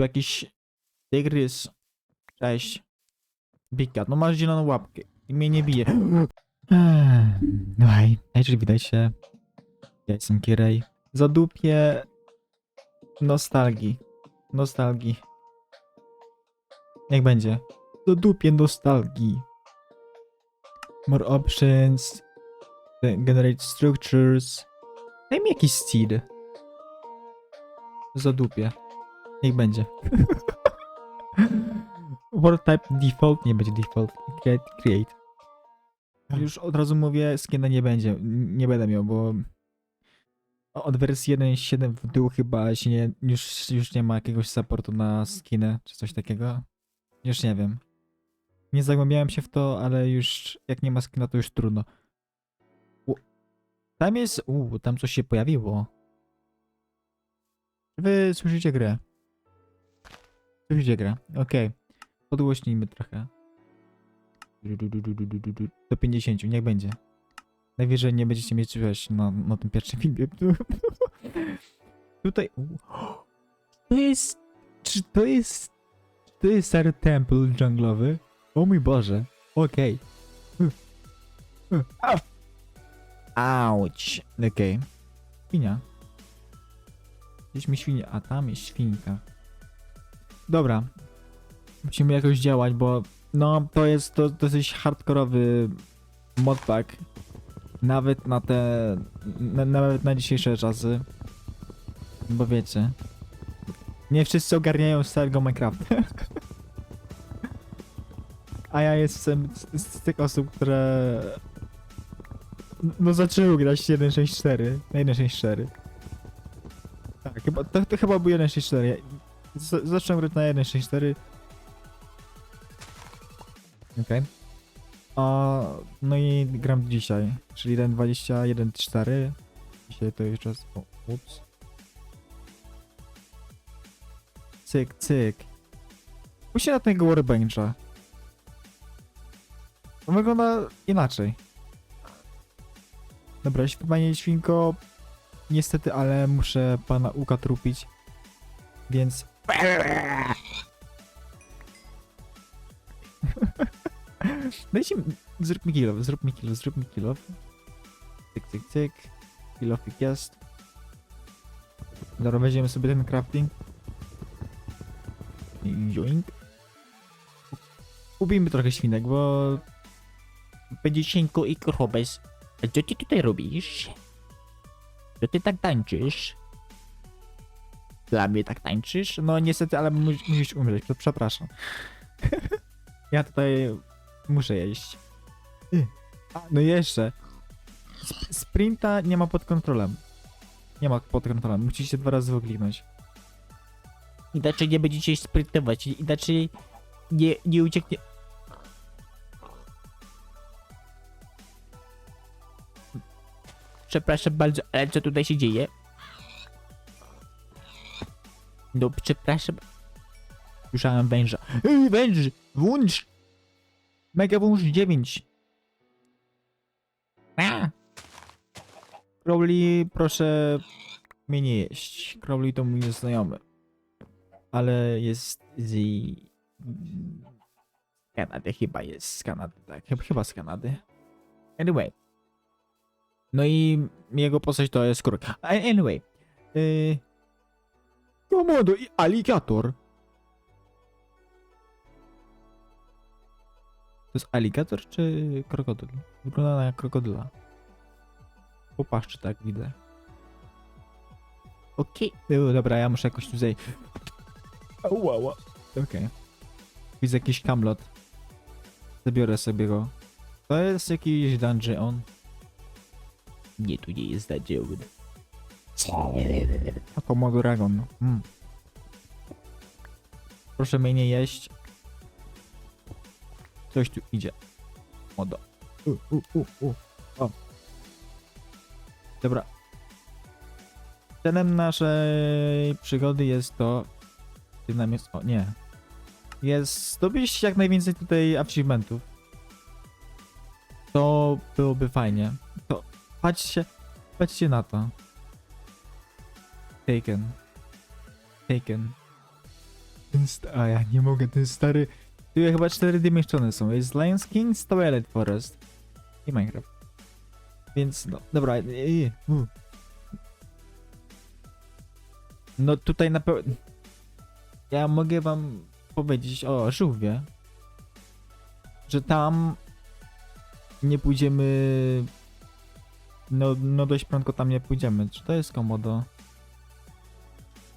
Tu jakiś tygrys. Cześć. Big Cat. No masz zieloną łapkę. I mnie nie bije. No hej. Hej, czyli widać się. Ja jestem Kirej. Zadupię nostalgii. Nostalgii. Niech będzie. Zadupię nostalgii. More options. Generate structures. Daj mi jakiś seed. Zadupię. Niech będzie. World type default nie będzie default. Create. create. Już od razu mówię, skina nie będzie. Nie będę miał, bo od wersji 1.7 w dół chyba się nie, już, już nie ma jakiegoś supportu na skinę, czy coś takiego. Już nie wiem. Nie zagłębiałem się w to, ale już jak nie ma skina, to już trudno. U, tam jest... Uuu, tam coś się pojawiło. Wy słyszycie grę. Słyszycie grę, okej. Podgłośnijmy trochę. Do 50, niech będzie. Najwyżej nie będziecie mieć słyszeć na, na tym pierwszym filmie. Tutaj... To jest... Czy to jest... Czy to jest stary temple dżunglowy? O mój Boże. Okej. Auć. Okej. Świnia. Gdzieś mi świnia... A tam jest świnka. Dobra. Musimy jakoś działać, bo... No, to jest to dosyć hardkorowy modpack. Nawet na te... Na, nawet na dzisiejsze czasy. Bo wiecie... Nie wszyscy ogarniają starego Minecrafta. A ja jestem z, z tych osób, które... No zaczęły grać 1.6.4 na 1.6.4. Tak, chyba, to, to chyba był 1.6.4. Z- Zacząłem grać na 1.6.4. Okej. A No i gram dzisiaj, czyli 1.21.4. Dzisiaj to już czas... O, ups. Cyk, cyk. Spójrzcie na tego workbencha. On wygląda inaczej. Dobra, panie świnko, niestety, ale muszę pana uka trupić, więc... Dajcie mi... Zrób mi kill off, zrób mi kill off, zrób mi kill off. Cyk, cyk, cyk. Kill off jest. Dobra, weźmiemy sobie ten crafting. Joink. Ubijmy trochę świnek, bo... Będzie cienko i krobez. A co ty tutaj robisz? Co ty tak tańczysz? Dla mnie tak tańczysz? No niestety, ale mu- musisz umrzeć, przepraszam. ja tutaj muszę jeść. Y. A, no jeszcze. Sp- sprinta nie ma pod kontrolą. Nie ma pod kontrolą, musicie dwa razy wykliknąć. Inaczej nie będziecie sprintować, inaczej nie, nie ucieknie... Przepraszam bardzo, ale co tutaj się dzieje? No, przepraszam. Słyszałem węża. Ej, węż! Włącz! Mega wąż 9. A! Crowley, proszę mnie nie jeść. Crowley to mój znajomy. Ale jest z... Kanady, chyba jest z Kanady, tak. Chyba, z Kanady. Anyway. No i jego postać to jest kruk. A- Anyway. Yy... Komodo i aligator. To jest aligator czy krokodyl? Wygląda na krokodyla. Po paszczy tak widzę. Okej. Okay. Dobra, ja muszę jakoś tutaj... Ała, ała. Okej. Widzę jakiś kamlot. Zabiorę sobie go. To jest jakiś dungeon. Nie, tu nie jest dungeon. A Komodo Dragon. Mm. Proszę mnie nie jeść. Coś tu idzie. Modo. U, u, u, u. O. Dobra. Celem naszej przygody jest to... Ty nam jest... O, nie. Jest zdobyć jak najwięcej tutaj achievementów. To byłoby fajnie. To patrzcie, patrzcie na to. Taken. Taken. Ten sta- a ja nie mogę, ten stary... Tu chyba cztery dymieszczone są. Jest Lions King, Twilight Forest i Minecraft. Więc no, dobra. i- i-. No tutaj na pewno... Ja mogę wam powiedzieć o żółwie, że tam nie pójdziemy... No, no dość prędko tam nie pójdziemy. Czy to jest komodo?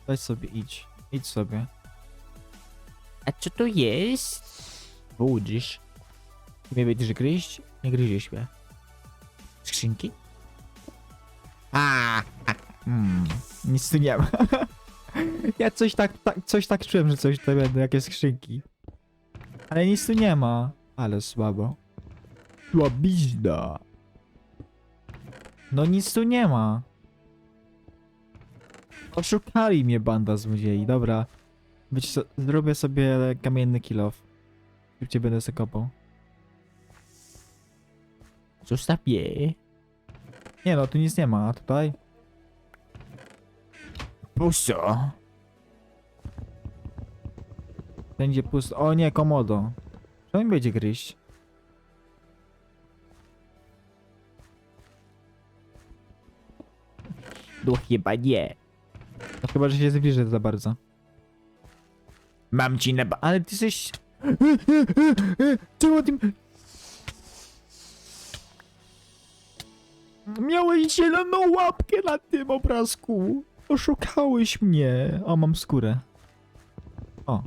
Weź sobie idź. Idź sobie. A co to jest? Budzisz. Ty mnie będziesz gryźć? Nie gryziesz mnie. Skrzynki? A, hmm, nic tu nie ma. ja coś tak, tak, coś tak czułem, że coś to będą, jakieś skrzynki. Ale nic tu nie ma. Ale słabo. Słabizna. No nic tu nie ma. Oszukali mnie banda złodziei, dobra. Wiecie co, zrobię sobie kamienny kilof. Szybciej będę se kopał. Zostaw je. Nie no, tu nic nie ma, a tutaj? Pusto. Będzie pusto. O nie, komodo. Co mi będzie gryźć? No chyba nie. No chyba, że się zbliży za bardzo. Mam ci na ba- Ale ty jesteś... Czemu ty... Miałeś zieloną łapkę na tym obrazku. Oszukałeś mnie. O, mam skórę. O.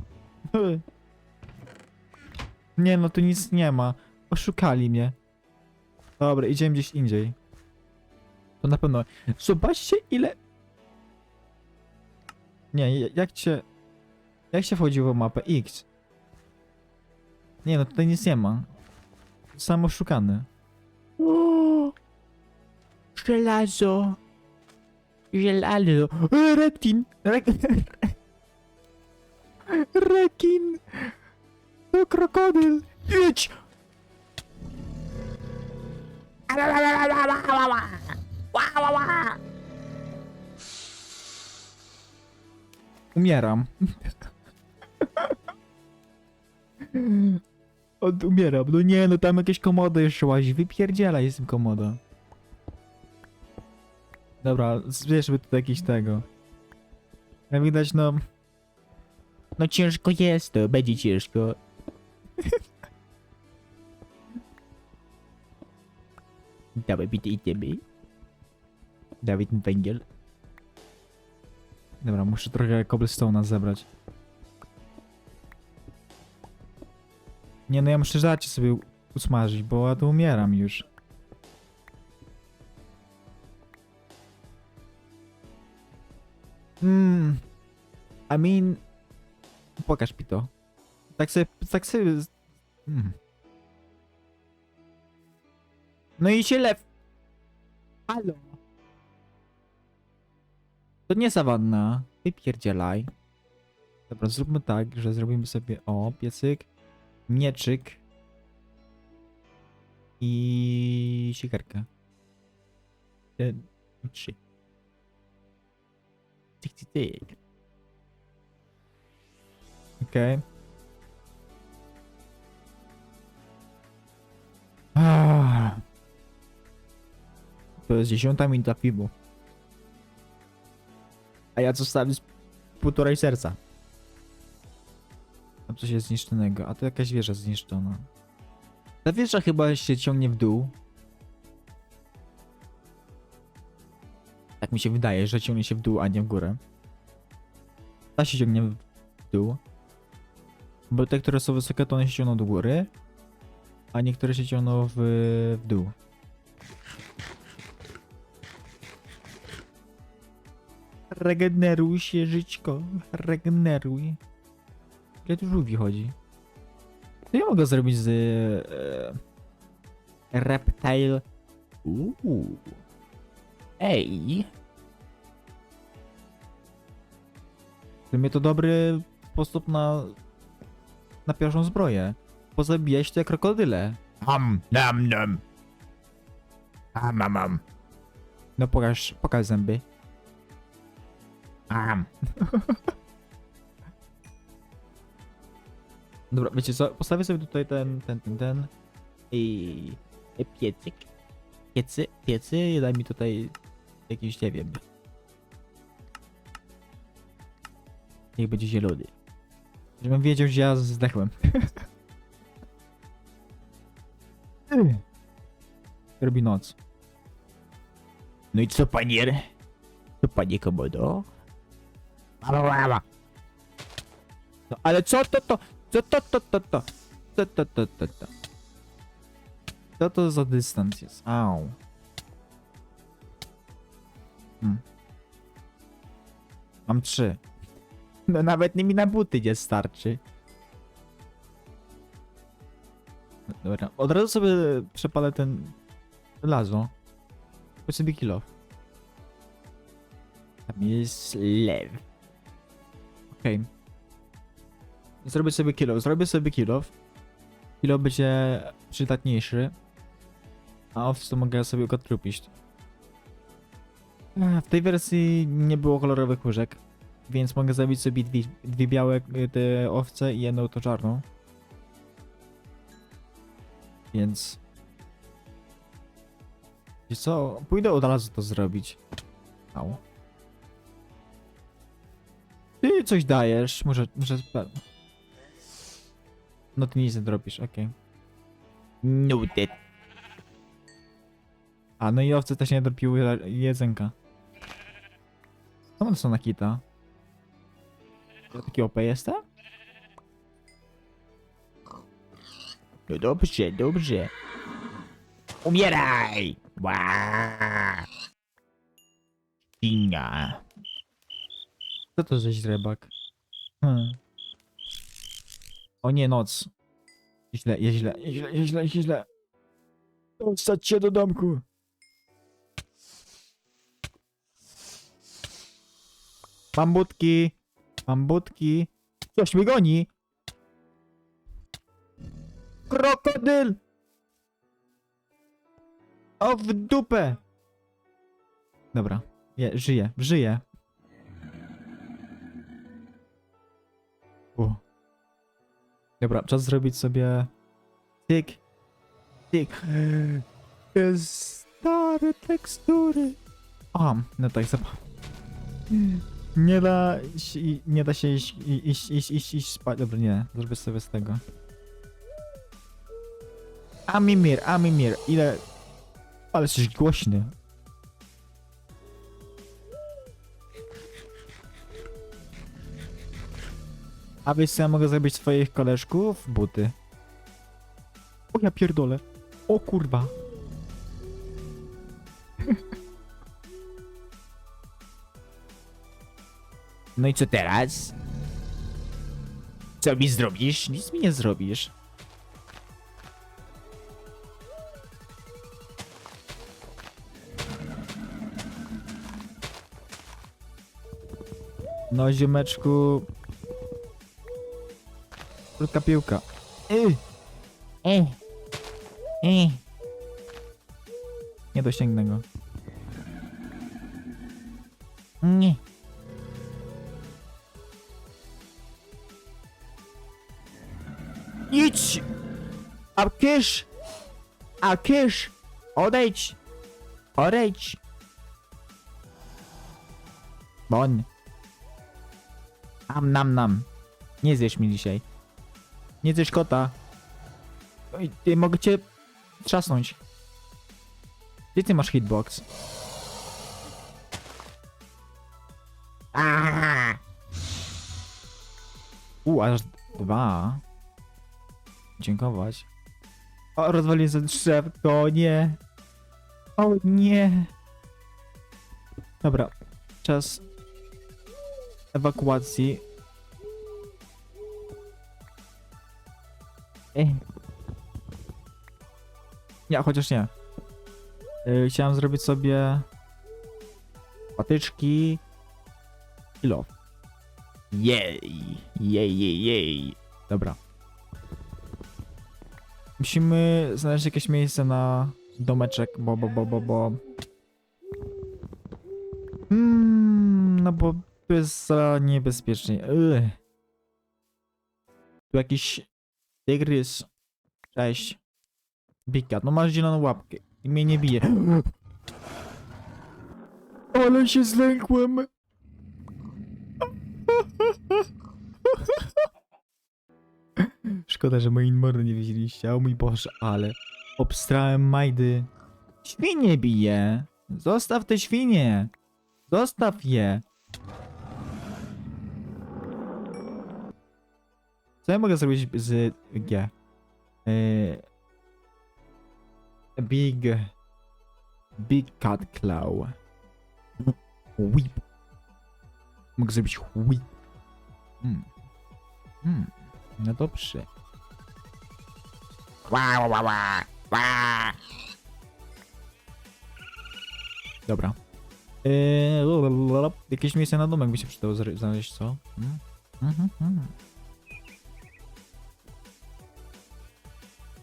Nie no, tu nic nie ma. Oszukali mnie. Dobra, idziemy gdzieś indziej. To na pewno. Zobaczcie ile... Nie, ja- jak cię... Jak się wchodziło w mapę? X. Nie no, tutaj nic nie ma. Sam oszukany. O! Żelazo. Żelazo. E, Rekin. Rek... Rekin. To krokodyl. Idź. Umieram. Od, umieram. No nie, no tam jakieś komodo jeszcze łazi. Wypierdziela jestem komodo. Dobra, zbierzmy tu jakiś tego. Jak widać, no... No ciężko jest to, będzie ciężko. Dawaj, bity idziemy. Dawaj ten węgiel. Dobra, muszę trochę cobblestone'a zebrać. Nie no, ja muszę żarcie sobie usmażyć, bo ja tu umieram już. Hmm. I mean... Pokaż mi to. Tak sobie, tak sobie... Hmm. No i się lew... Halo? To nie sawanna. Wypierdzielaj. Dobra, zróbmy tak, że zrobimy sobie o, piecyk, mieczyk i i trzy. Tyk, tyk, tyk. Okej. Ah. To jest dziesiąta minuta filmu. A ja zostawię z półtorej serca. Tam coś jest zniszczonego, a to jakaś wieża zniszczona. Ta wieża chyba się ciągnie w dół. Tak mi się wydaje, że ciągnie się w dół, a nie w górę. Ta się ciągnie w dół. Bo te, które są wysokie, to one się ciągną do góry. A niektóre się ciągną w, w dół. Regeneruj się, żyćko. Regeneruj. Ile tu żółwi chodzi? To ja mogę zrobić z... E, reptile... Uuu. Ej. W sumie to dobry sposób na... na pierwszą zbroję. Pozabijać te krokodyle. Ham, nam, nam. Am, am, am. No pokaż, pokaż zęby. Am. Dobra, wiecie co? Postawię sobie tutaj ten, ten, ten, ten. I... i piecyk. Piecy, piecy i daj mi tutaj jakiś, nie wiem. Niech będzie zielony. Żebym wiedział, że ja zdechłem. Robi noc. No i co, panie? Co, panie komodo? No ale co to to? Co to to to to? Co to to to to? Co to za dystans jest? Au. Hmm. Mam trzy. No nawet nie mi na buty nie starczy. No Dobra, od razu sobie przepalę ten żelazo. Chodź sobie kilo. Tam jest lew. Okej. Zrobię sobie kilo, zrobię sobie kilo. Kilo będzie przydatniejszy. A owce to mogę sobie go. Ech, W tej wersji nie było kolorowych łyżek, więc mogę zabić sobie dwie, dwie białe y, te owce i jedną to czarną. Więc... Wiesz co? Pójdę od razu to zrobić. Au. Ty coś dajesz, może... może... No ty nic nie zrobisz, okej. Noted. A, no i owce też nie dropiły jedzenka. Co one są na kita? Ja taki OP jestem? No dobrze, dobrze. Umieraj! Ła! Świnia. Co to za źrebak? Hmm. O nie, noc. Źle, jest źle, jest źle, jest źle, jest źle. Dostać się do domku. Mam budki. Mam budki. Coś mnie goni. Krokodyl! O, w dupę! Dobra. Je, żyję, żyję. Dobra, czas zrobić sobie... Tyk. Tyk. Te stare tekstury. A, no tak, zap... Nie da się, nie da się iść, iść, iść, iść, iść spać. Dobra, nie, zrobię sobie z tego. Amimir, Amimir, ile... Ale jesteś głośny. A wiesz co ja mogę zrobić swoich koleżków? Buty. O ja pierdolę. O kurwa. No i co teraz? Co mi zrobisz? Nic mi nie zrobisz. No ziomeczku. Krótka piłka. Y. E. E. Nie dosięgnę go. Nie. Idź! Akysz! Akysz! Odejdź! Odejdź! Bon. Am nam nam. Nie zjesz mi dzisiaj. Nie zjesz kota. Oj, ty, mogę cię trzasnąć. Gdzie ty masz hitbox? Aaaa! U, aż dwa. Dziękować. O, rozwaliłem sobie drzewko, nie. O nie. Dobra, czas ewakuacji. Ej. Nie, chociaż nie. Yy, chciałem zrobić sobie patyczki i love. Jej, jej, jej, jej. Dobra. Musimy znaleźć jakieś miejsce na domeczek, bo, bo, bo, bo, bo... Mm, no bo tu jest za niebezpiecznie. Ugh. Tu jakiś Tygrys. Cześć. Big Cat, no masz zieloną łapkę. I mnie nie bije. Ale się zlękłem. Szkoda, że mojej mordy nie widzieliście. O mój Boże, ale obstrałem majdy. Świnie bije. Zostaw te świnie. Zostaw je. Co ja mogę zrobić z G? Yy, big... Big Cat Claw. Whip. Mogę zrobić whip. Hmm. Hmm. No dobrze. Ła, ła, ła, ła. Dobra. Eee, jakieś miejsce na domek by się przydało znaleźć, co? Hmm? Mhm, mhm.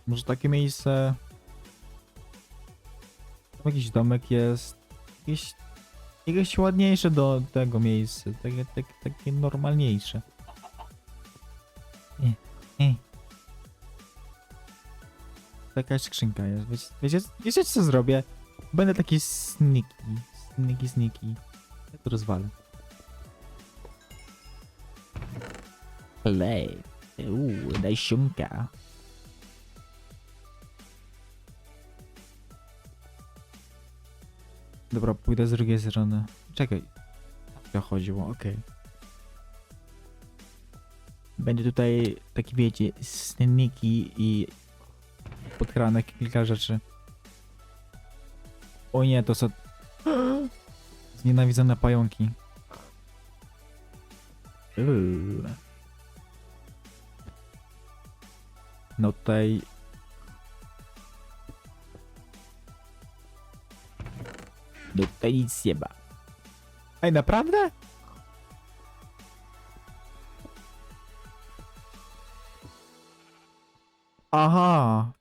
Może takie miejsce... Tam jakiś domek jest. Jakieś... Jakieś ładniejsze do tego miejsca. Takie, takie, takie normalniejsze. Nie, nie. Taka skrzynka jest. Wiecie, wiecie, wiecie co zrobię? Będę taki sneaky. Sneaky, sneaky. Ja to rozwalę. Play. Uuu, daj siumka. Dobra, pójdę z drugiej strony. Czekaj. To chodziło, okej. Będzie tutaj taki, wiecie, sneaky i podkranek kilka rzeczy. O nie, to są znienawidzone pająki. Uuu. No tutaj... No tutaj nic nie ma. Ej, naprawdę? Aha.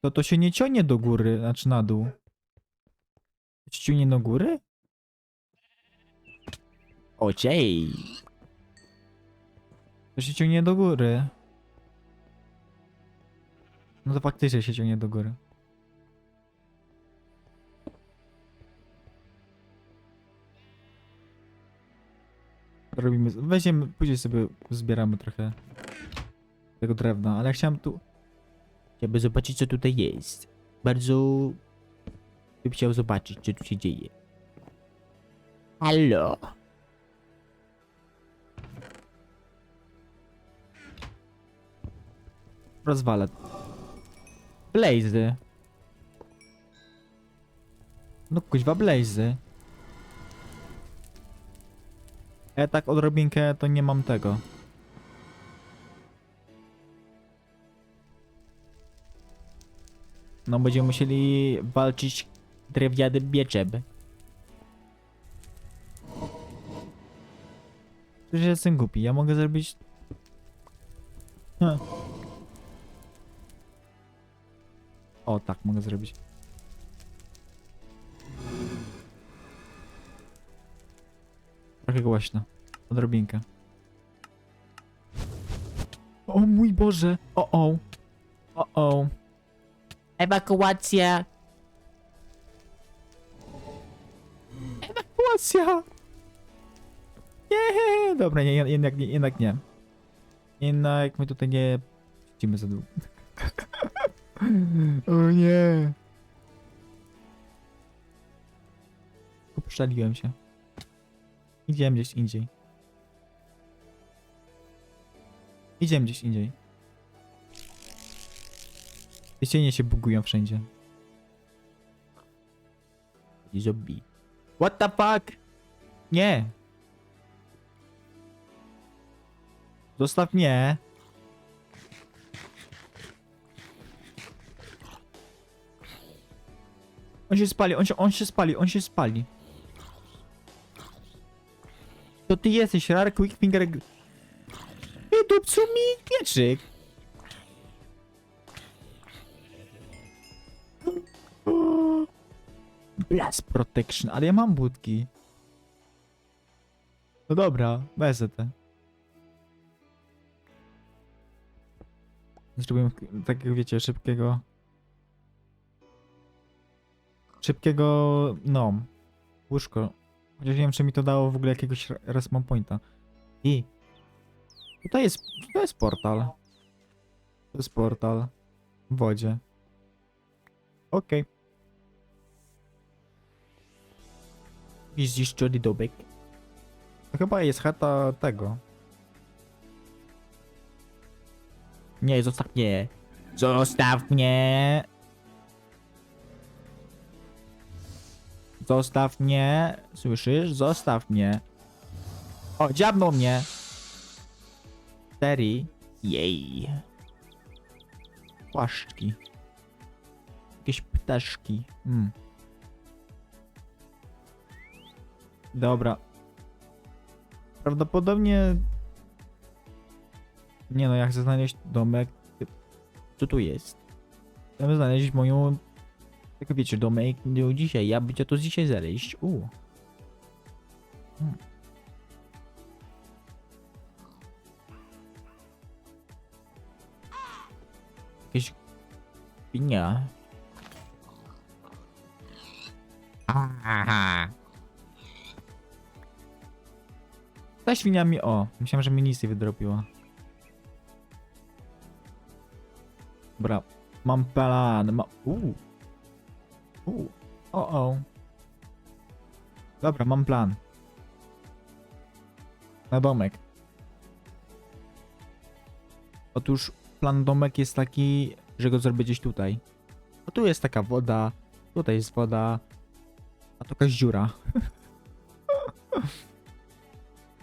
To to się nie ciągnie do góry, znaczy na dół. Się ciągnie do góry? Ociej. To się ciągnie do góry. No to faktycznie się ciągnie do góry. Robimy, weźmiemy, później sobie zbieramy trochę tego drewna, ale ja chciałem tu... Chciałbym zobaczyć co tutaj jest. Bardzo... bym chciał zobaczyć co tu się dzieje. Halo? Rozwalę. Blazy. No kuźwa blazy. Ja tak odrobinkę to nie mam tego. No będziemy musieli walczyć drewnianym mieczem. Przecież jestem głupi, ja mogę zrobić... Hm. O, tak mogę zrobić. Trochę głośno. Odrobinkę. O mój Boże! O o! O o! Ewakuacja. Ewakuacja! Nie! Dobra, nie, jednak nie, jednak nie. Jednak my tutaj nie siedzimy za długo. o nie! Poprzeliłem się. Idziemy gdzieś indziej. Idziemy gdzieś indziej. Te cienie się bugują wszędzie. Zombie. What the fuck? Nie. Zostaw mnie. On się spali, on się, on się spali, on się spali. To ty jesteś, Rare Quick Finger... Nie dupcu mi pieczyk. Blast Protection, ale ja mam budki. No dobra, wezmę te. Zrobiłem takiego, wiecie, szybkiego... Szybkiego, no, łóżko. Chociaż nie wiem, czy mi to dało w ogóle jakiegoś re- respawn pointa. I... Tutaj jest, tutaj jest portal. To jest portal. W wodzie. Okej. I zniszczony domek. To chyba jest chata tego. Nie, zostaw mnie. Zostaw mnie. Zostaw mnie. Słyszysz? Zostaw mnie. O, dziabnął mnie. Terry. Jej. Płaszczki. Jakieś ptaszki. Mm. Dobra. Prawdopodobnie... Nie no, jak chcę znaleźć domek... Co tu jest? Chcę znaleźć moją... Jak wiecie, domek no, dzisiaj. Ja będzie to dzisiaj znaleźć. U. Hmm. Jakieś... Pinia. Aha. Ta świnia mi... O, myślałem, że mi nic nie wydropiła. Dobra, mam plan. Ma... Uuu. Uuu. O, o. Dobra, mam plan. Na domek. Otóż plan domek jest taki, że go zrobię gdzieś tutaj. O, tu jest taka woda, tutaj jest woda, a tu jakaś dziura.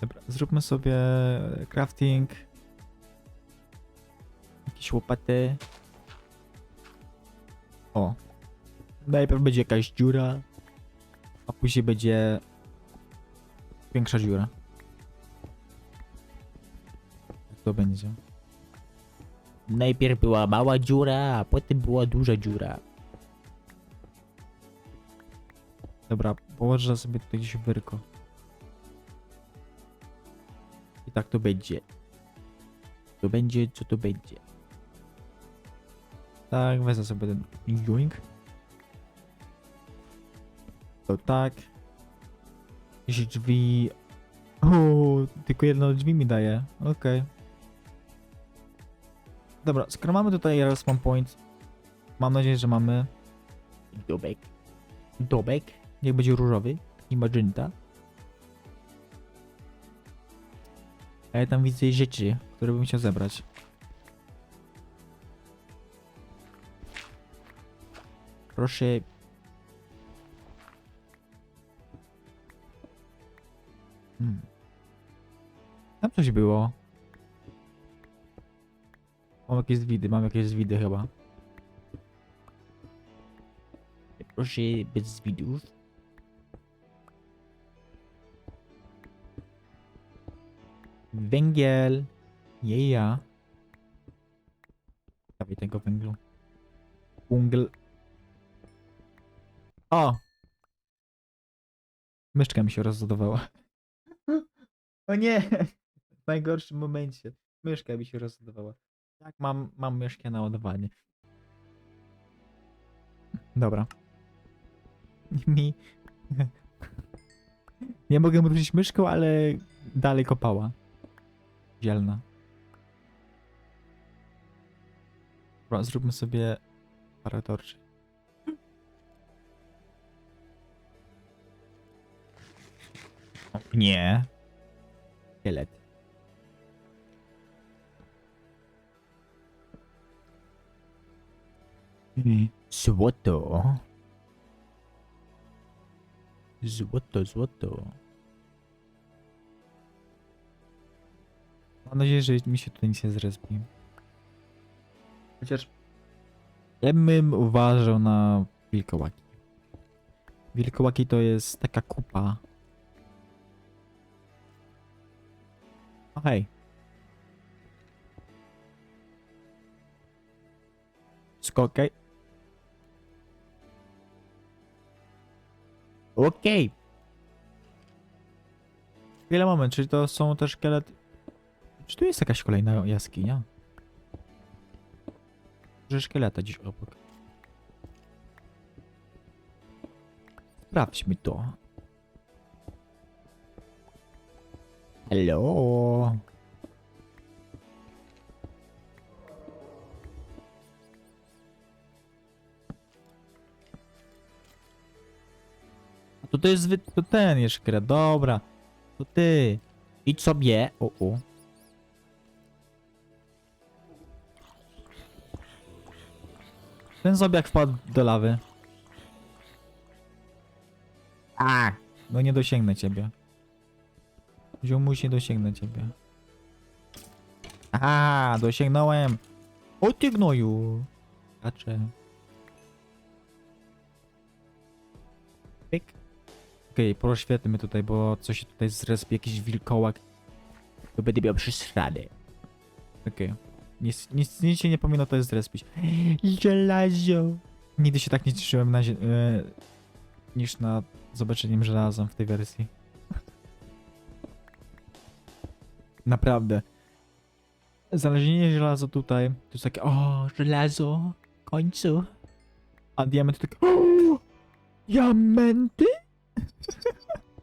Dobra, zróbmy sobie crafting. Jakieś łopaty. O. Najpierw będzie jakaś dziura, a później będzie większa dziura. Jak to będzie? Najpierw była mała dziura, a potem była duża dziura. Dobra, położę sobie tutaj gdzieś wyrko. I tak to będzie. To będzie, co to będzie. Tak, wezmę sobie ten joink. To tak. Jakieś drzwi. O, tylko jedno drzwi mi daje. Okej. Dobra, skoro mamy tutaj respawn point, mam nadzieję, że mamy dobek. Dobek. Niech będzie różowy i magenta. A ja tam widzę rzeczy, które bym chciał zebrać. Proszę. Coś było. Mam jakieś zwidy, mam jakieś zwidy chyba. Proszę bez zwidów. Węgiel. Jeja. Dawaj tego węglu. Węgiel. O! Myszka mi się rozładowała. O nie! W najgorszym momencie. Myszka mi się rozładowała. Tak, mam, mam myszkę na ładowanie. Dobra. Mi... Nie mogę ruszyć myszką, ale dalej kopała. Zielna. Dobra, zróbmy sobie parę torczy. Nie. Szkielet. Złoto. Złoto, złoto. Mam nadzieję, że mi się tutaj nic nie zrespi. Chociaż ja bym uważał na wilkołaki. Wilkołaki to jest taka kupa. O hej. Skokaj. Okej. Chwila, moment, czy to są też szkielety? Czy tu jest jakaś kolejna jaskinia? Że szkieleta gdzieś obok. Sprawdźmy to. Hello. To jest wy... to ten jest szkielet, dobra. To ty. Idź sobie. O, o. Ten zobiak wpadł do lawy. A, No nie dosięgnę ciebie. Ziomuś nie dosięgnę ciebie. Aha, dosięgnąłem. O ty gnoju. Kacze. Okej, okay, proświetlmy tutaj, bo coś się tutaj zrespi, jakiś wilkołak. To będę miał przesrany. Okej. Nic, nic, nic się nie powinno tutaj zrespić. Żelazo. Nigdy się tak nie cieszyłem na, zie- e, niż na zobaczeniem żelazem w tej wersji. Naprawdę. Znalezienie żelaza tutaj to jest takie, o, żelazo, w końcu. A diament to o, diamenty?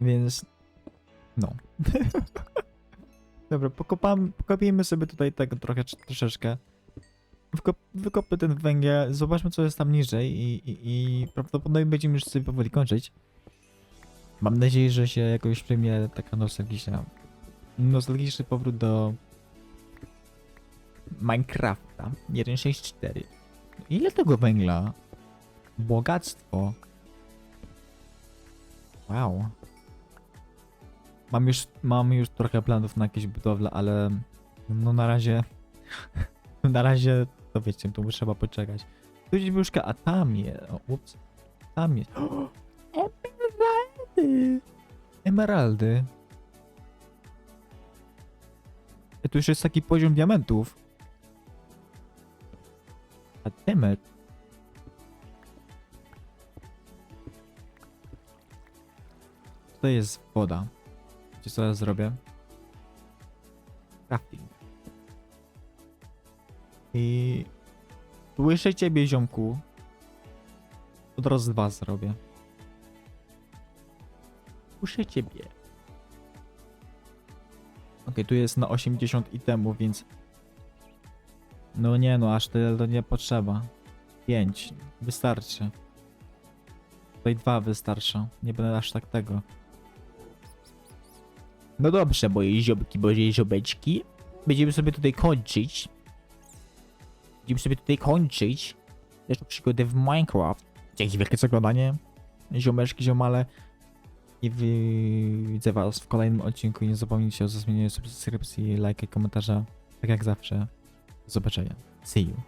Więc, no. Dobra, pokopam, pokopimy sobie tutaj tego trochę, troszeczkę. Wykop, wykopmy ten węgiel, zobaczmy co jest tam niżej i, i, i prawdopodobnie będziemy już sobie powoli kończyć. Mam nadzieję, że się jakoś przyjmie taka nostalgiczna, nostalgiczny powrót do Minecrafta 1.6.4. Ile tego węgla? Bogactwo. Wow. Mam już, mam już trochę planów na jakieś budowle, ale no na razie na razie, to wiecie, tu trzeba poczekać. Tu gdzieś byłżka, a tam jest. O, ups. Tam jest. Emeraldy! Emeraldy. E, Tu już jest taki poziom diamentów. A demet. Tutaj jest woda. Gdzie co ja zrobię? Crafting. I słyszę ciebie, ziomku. Od razu dwa zrobię. Słyszę ciebie. Okej, tu jest na 80 itemów, więc... No nie no, aż tyle to nie potrzeba. 5. Wystarczy. Tutaj dwa wystarczą. Nie będę aż tak tego. No dobrze, moje ziomki, moje ziomeczki. Będziemy sobie tutaj kończyć. Będziemy sobie tutaj kończyć naszą przygodę w Minecraft. Dzięki wielkie za oglądanie. Ziomeczki, ziomale. I widzę was w kolejnym odcinku. Nie zapomnijcie o zostawieniu subskrypcji, lajka i komentarza. Tak jak zawsze. Do zobaczenia. See you.